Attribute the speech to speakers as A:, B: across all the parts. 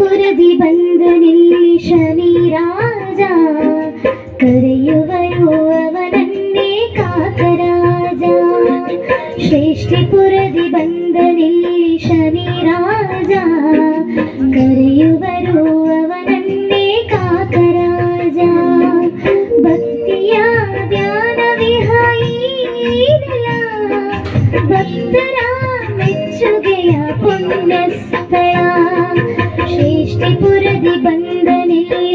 A: पुरदिबन्धनी शनि राजायुवरोवन्ने ने काक राजा श्रेष्ठीपुरदिबन्धनी शनि राजायु वरोवने काक राजा भक्त्या ध्यानविहाय भक्तरामिच्छुगया पुनस्व ತ್ರಿಪುರದಿ ಬಂದನಿಲ್ಲ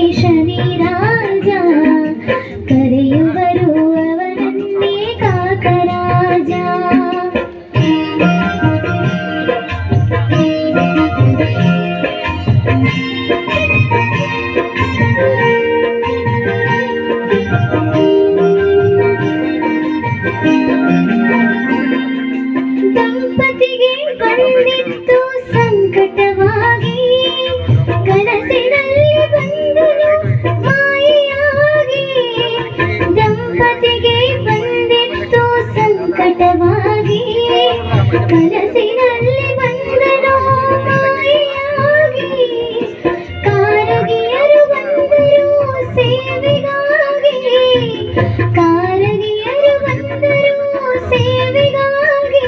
A: ಸತತವಾಗಿ ಕನಸಿನಲ್ಲಿ ಬಂದನು ಮಾಯಾಗಿ ಕಾರಗಿಯರು ಬಂದರು ಸೇವೆಗಾಗಿ ಕಾರಗಿಯರು ಬಂದರು ಸೇವೆಗಾಗಿ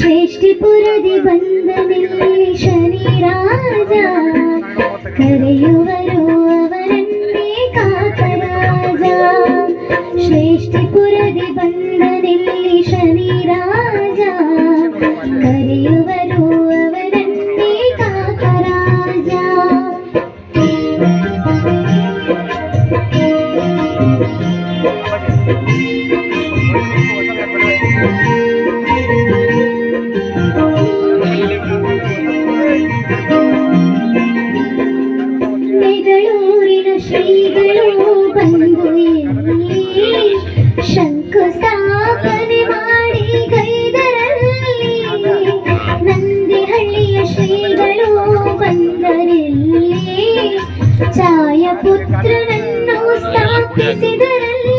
A: ಶ್ರೇಷ್ಠಿಪುರದಿ ಬಂದನಿಲ್ಲಿ ಶನಿ ರಾಜ ಕರೆಯುವರು ೂರಿನ ಶ್ರೀಗಳು ಬಂದಿ ಶಂಕುಸ್ಥಾಪನೆ ಮಾಡಿ ಕೈದರಲಿ ನಂದಿಹಳ್ಳಿಯ ಶ್ರೀಗಳು ಬಂದರಲ್ಲಿ ಛಾಯಾಪುತ್ರ ಸ್ಥಾಪಿಸಿದರಲಿ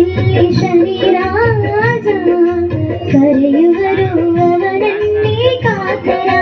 A: शनिराजा करयुगरुवरन्ने कातरा